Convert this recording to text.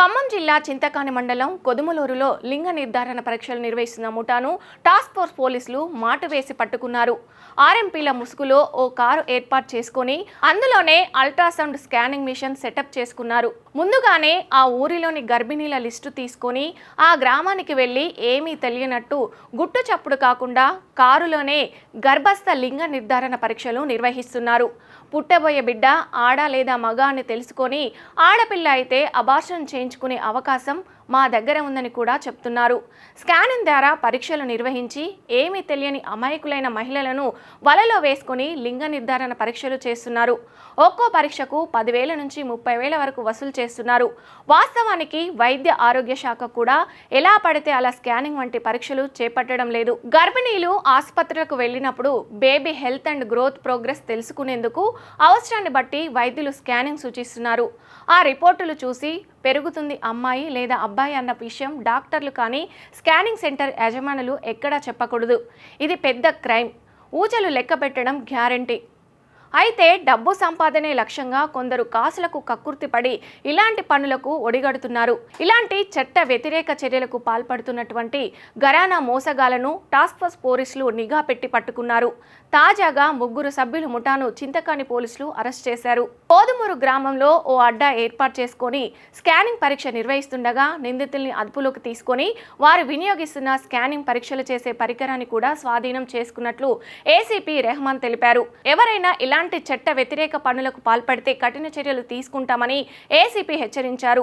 ఖమ్మం జిల్లా చింతకాని మండలం కొదుమలూరులో లింగ నిర్ధారణ పరీక్షలు నిర్వహిస్తున్న ముఠాను టాస్క్ ఫోర్స్ పోలీసులు మాటు వేసి పట్టుకున్నారు. ఆర్ఎంపీల ముసుగులో ఓ కారు ఏర్పాటు చేసుకుని అందులోనే అల్ట్రాసౌండ్ స్కానింగ్ మిషన్ సెటప్ చేసుకున్నారు. ముందుగానే ఆ ఊరిలోని గర్భిణీల లిస్టు తీసుకొని ఆ గ్రామానికి వెళ్ళి ఏమీ తెలియనట్టు గుట్టు చప్పుడు కాకుండా కారులోనే గర్భస్థ లింగ నిర్ధారణ పరీక్షలు నిర్వహిస్తున్నారు. పుట్టబోయే బిడ్డ ఆడ లేదా మగ అని తెలుసుకొని ఆడపిల్ల అయితే అబార్షన్ నిర్ణయించుకునే అవకాశం మా దగ్గర ఉందని కూడా చెప్తున్నారు. స్కానింగ్ ద్వారా పరీక్షలు నిర్వహించి ఏమీ తెలియని అమాయకులైన మహిళలను వలలో వేసుకొని లింగ నిర్ధారణ పరీక్షలు చేస్తున్నారు. ఒక్కో పరీక్షకు పదివేల నుంచి ముప్పై వేల వరకు వసూలు చేస్తున్నారు. వాస్తవానికి వైద్య ఆరోగ్య శాఖ కూడా ఎలా పడితే అలా స్కానింగ్ వంటి పరీక్షలు చేపట్టడం లేదు. గర్భిణీలు ఆసుపత్రులకు వెళ్ళినప్పుడు baby health and growth progress తెలుసుకునేందుకు అవసరాన్ని బట్టి వైద్యులు స్కానింగ్ సూచిస్తున్నారు. ఆ రిపోర్టులు చూసి పెరుగుతుంది అమ్మాయి లేదా అబ్బాయి అన్న విషయం డాక్టర్లు కానీ స్కానింగ్ సెంటర్ యజమానులు ఎక్కడా చెప్పకూడదు. ఇది పెద్ద క్రైమ్. ఊచలు లెక్క పెట్టడం గ్యారంటీ. అయితే డబ్బు సంపాదనే లక్ష్యంగా కొందరు కాసులకు కక్కుర్తిపడి ఇలాంటి పనులకు ఒడిగడుతున్నారు. ఇలాంటి చట్ట వ్యతిరేక చర్యలకు పాల్పడుతున్నటువంటి గరానా మోసగాలను టాస్క్ ఫోర్స్ పోలీసులు నిఘా పెట్టి పట్టుకున్నారు. తాజాగా ముగ్గురు సభ్యులు ముఠాను చింతకాని పోలీసులు అరెస్ట్ చేశారు. కోదుమూరు గ్రామంలో ఓ అడ్డా ఏర్పాటు చేసుకొని స్కానింగ్ పరీక్ష నిర్వహిస్తుండగా నిందితుల్ని అదుపులోకి తీసుకొని వారు వినియోగిస్తున్న స్కానింగ్ పరీక్షలు చేసే పరికరాన్ని కూడా స్వాధీనం చేసుకున్నట్లు ఏసీపీ రెహమాన్ తెలిపారు. ఎవరైనా ఇలాంటి చట్ట వ్యతిరేక పనులకు పాల్పడితే కఠిన చర్యలు తీసుకుంటామని ఏసీపీ హెచ్చరించారు.